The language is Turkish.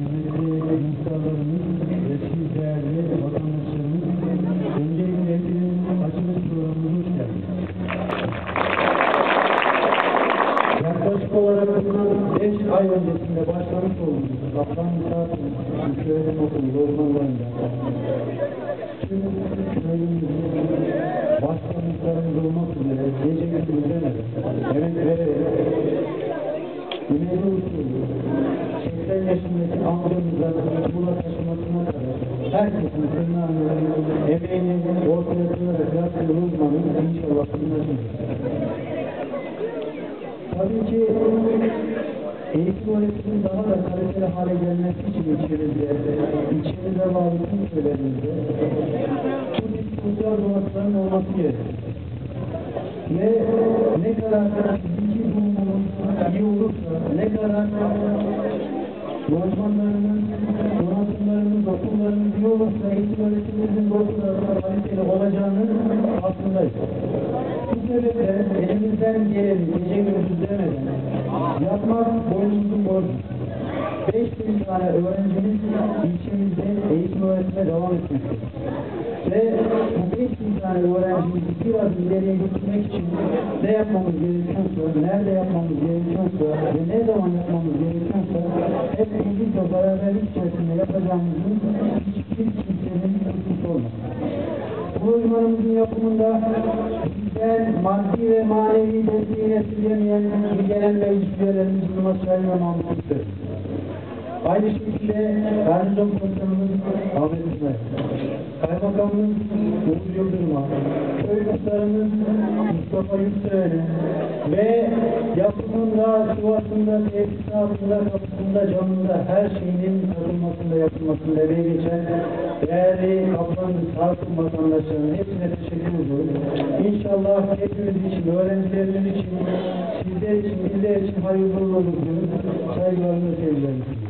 muhtarlarımız ve siz değerli vatandaşlarımız, öncelikle hepiniz açılış programımıza hoş. Yaklaşık olarak bundan 5 ay öncesinde başlamış olduğumuz Kaptan Misafir Yükselim Okulu yaşındaki amcamızdan Muğla taşımasına kadar herkesin tırnağının emeğinin ortaya koyarak yaptığı uzmanın inşallah kılınacak. Tabii ki eğitim öğretimin daha da kaliteli hale gelmesi için içerimizde, içeride bağlı tüm köylerimizde bu tip sosyal donatların olması gerekir. Ve ne kadar fiziki durumumuz iyi olursa, ne kadar lojmanlarımız, donatımlarımız, okullarımız iyi olursa eğitim öğretimimizin sebeple elimizden geleni gece gündüz demeden yapmak boynumuzun borcu. 5000 tane öğrencimiz ilçemizde eğitim öğretime devam etmekte. Ve bu 5000 tane öğrencimizi biraz ileriye götürmek için ne yapmamız gerekiyorsa, nerede yapmamız gerekiyorsa ve ne zaman yapmamız gerekiyorsa hep birlikte beraberlik içerisinde yapacağımızın hiçbir kimsenin kısmı olmaz. Bu uzmanımızın yapımında bizden maddi ve manevi desteğini esirgemeyen ilgilenen meclis üyelerimiz Şahin ve Kutlu. Aynı şekilde Garnizon Komutanımız Ahmet İsmail. Kaymakamımız Uğur Yıldırım'a, köy muhtarımız Mustafa Yükselen'e ve yapımında, Sivas'ında, tesisatında, kapısında, camında her şeyinin katılmasında, yapılmasında emeği geçen değerli kaplan Sarkın vatandaşlarına hepsine teşekkür ediyorum. İnşallah hepimiz için, öğrencilerimiz için, sizler için, bizler için hayırlı olur diyorum. Saygılarımı sevgilerimi